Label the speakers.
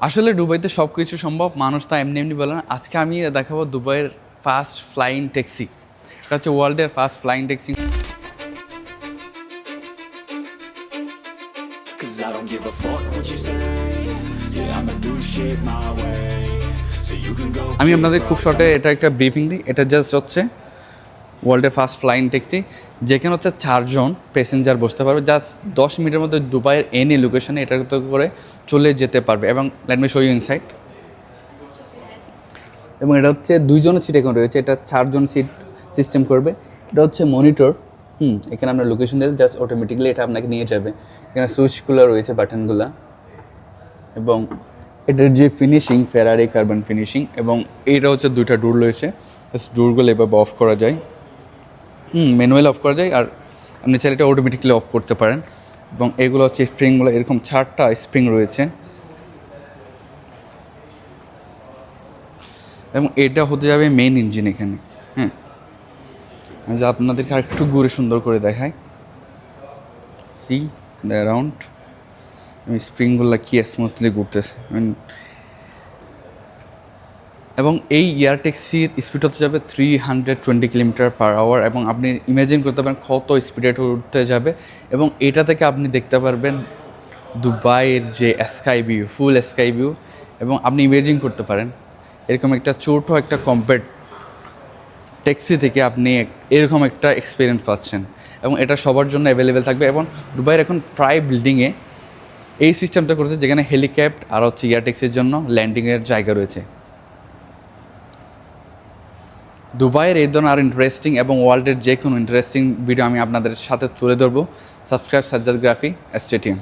Speaker 1: আসলে দুবাইতে সব কিছু সম্ভব মানুষ তা এমনি এমনি বলে না আজকে আমি দেখাবো দুবাইয়ের ফার্স্ট ফ্লাইং ট্যাক্সি এটা হচ্ছে ওয়ার্ল্ডের first flying taxi
Speaker 2: I don't give a fuck what you say. Yeah, I'ma do shit my way. So you can go.
Speaker 1: আমি আপনাদের খুব শর্টে এটা একটা ব্রিফিং দিই এটা জাস্ট হচ্ছে ওয়ার্ল্ডের ফার্স্ট ফ্লাইং ট্যাক্সি যেখানে হচ্ছে চারজন প্যাসেঞ্জার বসতে পারবে। জাস্ট দশ মিনিটের মধ্যে দুবাইয়ের এনি লোকেশনে এটা করে চলে যেতে পারবে। এবং let me show you inside এবং এটা হচ্ছে দুইজনের সিট এখন রয়েছে। এটা চারজন সিট সিস্টেম করবে। এটা হচ্ছে মনিটর হুম, এখানে আপনার লোকেশন দিলে জাস্ট অটোমেটিকলি এটা আপনাকে নিয়ে যাবে। এখানে সুইচগুলো রয়েছে বাটনগুলো এবং এটার যে ফিনিশিং ফেরারি কার্বন ফিনিশিং এবং এটা হচ্ছে দুইটা ডোর রয়েছে। জাস্ট ডোরগুলো এভাবে অফ করা যায়। ম্যানুয়াল অফ করা যায়, আর আপনি চাইলে এটা অটোমেটিকলি অফ করতে পারেন। এবং এগুলো হচ্ছে স্প্রিংগুলো এরকম চারটা স্প্রিং রয়েছে। এবং এটা হতে যাবে মেন ইঞ্জিন এখানে হ্যাঁ। যে আপনাদেরকে আরেকটু ঘুরে সুন্দর করে দেখাই। সি দ্য অ্যারাউন্ড আমি স্প্রিংগুলো কি স্মুথলি ঘুরতেছে। এবং এই এয়ার ট্যাক্সির স্পিড হতে যাবে three hundred twenty kilometre per hour এবং আপনি ইমাজিন করতে পারেন কত স্পিডে উঠতে যাবে এবং এটা থেকে আপনি দেখতে পারবেন দুবাইয়ের যে sky view full sky view এবং আপনি ইমেজিন করতে পারেন। এরকম একটা ছোটো একটা কম্পেট ট্যাক্সি থেকে আপনি এরকম একটা এক্সপিরিয়েন্স পাচ্ছেন এবং এটা সবার জন্য অ্যাভেলেবেল থাকবে এবং দুবাইয়ের এখন প্রায় বিল্ডিংয়ে এই সিস্টেমটা করেছে যেখানে হেলিক্যাপ্ট আর হচ্ছে এয়ার ট্যাক্সির জন্য ল্যান্ডিংয়ের জায়গা রয়েছে। দুবাইয়ের এই ধরনের আরও ইন্টারেস্টিং এবং ওয়ার্ল্ডের যে কোনো ইন্টারেস্টিং ভিডিও আমি আপনাদের সাথে তুলে ধরবো। Subscribe Sajjad গ্রাফি stadium